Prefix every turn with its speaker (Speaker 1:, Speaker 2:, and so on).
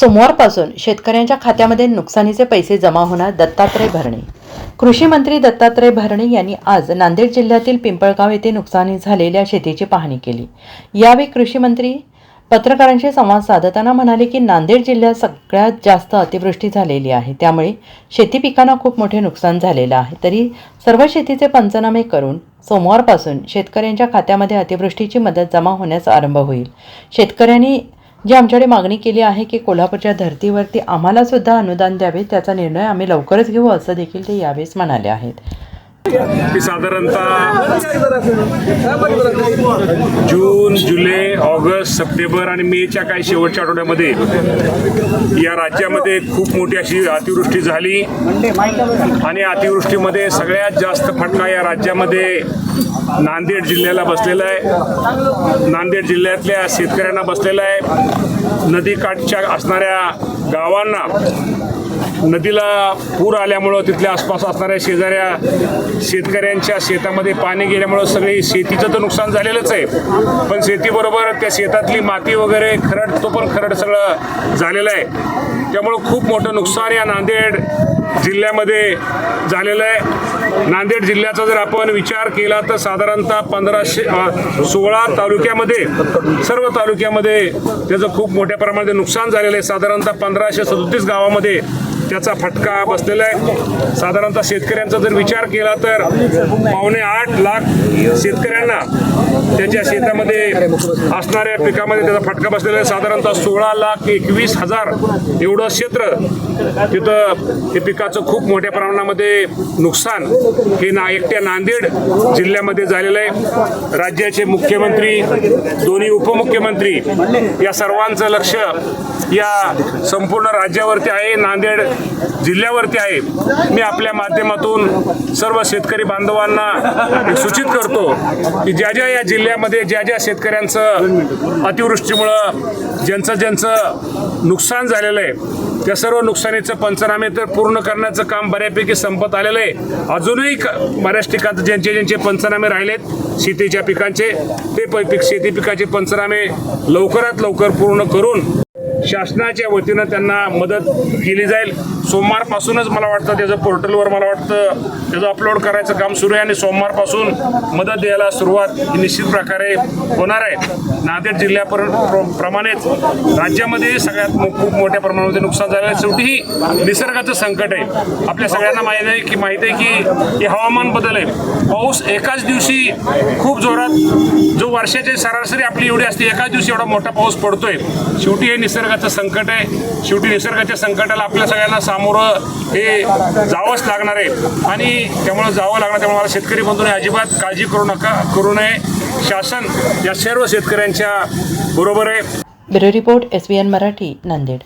Speaker 1: सोमवारपासून शेतकऱ्यांच्या खात्यामध्ये नुकसानीचे पैसे जमा होणार दत्तात्रय भरणे. कृषी मंत्री दत्तात्रय भरणे यांनी आज नांदेड जिल्ह्यातील पिंपळगाव येथे नुकसानी झालेल्या शेतीची पाहणी केली. यावेळी कृषी मंत्री पत्रकारांशी संवाद साधताना म्हणाले की नांदेड जिल्ह्यात सगळ्यात जास्त अतिवृष्टी झालेली आहे. त्यामुळे शेती पिकांना खूप मोठे नुकसान झालेलं आहे. तरी सर्व शेतीचे पंचनामे करून सोमवारपासून शेतकऱ्यांच्या खात्यामध्ये अतिवृष्टीची मदत जमा होण्यास आरंभ होईल. शेतकऱ्यांनी जी आमच्याकडे मागणी केली आहे की कोल्हापूरच्या धर्तीवरती आम्हाला सुद्धा अनुदान द्यावे त्याचा निर्णय आम्ही लवकरच घेऊ असं देखील ते यावेळेस म्हणाले आहेत.
Speaker 2: की साधारणतः जून जुलै ऑगस्ट सप्टेंबर आणि मेच्या काही शेवटच्या आठवड्यामध्ये या राज्यामध्ये खूप मोठी अशी अतिवृष्टी झाली. आणि अतिवृष्टीमध्ये सगळ्यात जास्त फटका या राज्यामध्ये नांदेड जिल्ह्याला बसलेला आहे. नांदेड जिल्ह्यातल्या शेतकऱ्यांना बसलेला आहे. नदीकाठच्या असणाऱ्या गावांना नदीला पूर आल्यामुळं तिथल्या आसपास असणाऱ्या शेजाऱ्या शेतकऱ्यांच्या शेतामध्ये पाणी गेल्यामुळं सगळी शेतीचं तर नुकसान झालेलंच आहे. पण शेतीबरोबर त्या शेतातली माती वगैरे खरड तो पण खरड सगळं झालेलं आहे. त्यामुळं खूप मोठं नुकसान या नांदेड जिल्ह्यामध्ये झालेलं आहे. नांदेड जिल्ह्याचा जर आपण विचार केला तर साधारणतः पंधराशे सोळा तालुक्यामध्ये सर्व तालुक्यामध्ये त्याचं खूप मोठ्या प्रमाणात नुकसान झालेलं आहे. साधारणतः पंधराशे सदोतीस गावामध्ये त्याचा फटका बसलेला आहे. साधारणतः शेतकऱ्यांचा जर विचार केला तर पावणे आठ लाख शेतकऱ्यांना त्याच्या शेतामध्ये असणाऱ्या पिकामध्ये त्याचा फटका बसलेला आहे. साधारणतः सोळा लाख एकवीस हजार एवढं क्षेत्र तिथं हे पिकाचं खूप मोठ्या प्रमाणामध्ये नुकसान हे ना एकट्या नांदेड जिल्ह्यामध्ये झालेलं आहे. राज्याचे मुख्यमंत्री दोन्ही उपमुख्यमंत्री या सर्वांचं लक्ष या संपूर्ण राज्यावरती आहे. नांदेड जिल्ह्यावरती आहे. मी आपल्या माध्यमातून सर्व शेतकरी बांधवांना सूचित करतो की ज्या ज्या या जिल्ह्यामध्ये ज्या ज्या शेतकऱ्यांचं अतिवृष्टीमुळं ज्यांचं ज्यांचं नुकसान झालेलं आहे त्या सर्व नुकसानीचं पंचनामे तर पूर्ण करण्याचं काम बऱ्यापैकी संपत आलेलं आहे. अजूनही क- बऱ्याच ठिकाणचं ज्यांचे ज्यांचे पंचनामे राहिलेत शेतीच्या पिकांचे ते पिक शेती पिकाचे पंचनामे लवकरात लवकर पूर्ण करून शासनाच्या वतीनं त्यांना मदत केली जाईल. सोमवारपासूनच मला वाटतं त्याचं पोर्टलवर मला वाटतं त्याचं अपलोड करायचं काम सुरू आहे आणि सोमवारपासून मदत द्यायला सुरुवात ही निश्चित प्रकारे होणार आहे. नांदेड जिल्ह्यापर्यंत प्रमाणेच राज्यामध्ये सगळ्यात खूप मोठ्या प्रमाणामध्ये नुकसान झालं आहे. शेवटी निसर्गाचं संकट आहे. आपल्या सगळ्यांना माहीत आहे की माहीत आहे की हे हवामान बदल आहे. पाऊस एकाच दिवशी खूप जोरात वर्षाची सरासरी आपली एवढी असते एका दिवशी एवढा मोठा पाऊस पडतोय. शेवटी हे निसर्गाचं संकट आहे. शेवटी निसर्गाच्या संकटाला आपल्या सगळ्यांना सामोरं हे जावंच लागणार आहे. आणि त्यामुळं जावं लागणार त्यामुळे मला शेतकरी बंधूने अजिबात काळजी करू नका करू नये. शासन या सर्व शेतकऱ्यांच्या बरोबर आहे.
Speaker 1: Bureau report S N Marathi Nanded.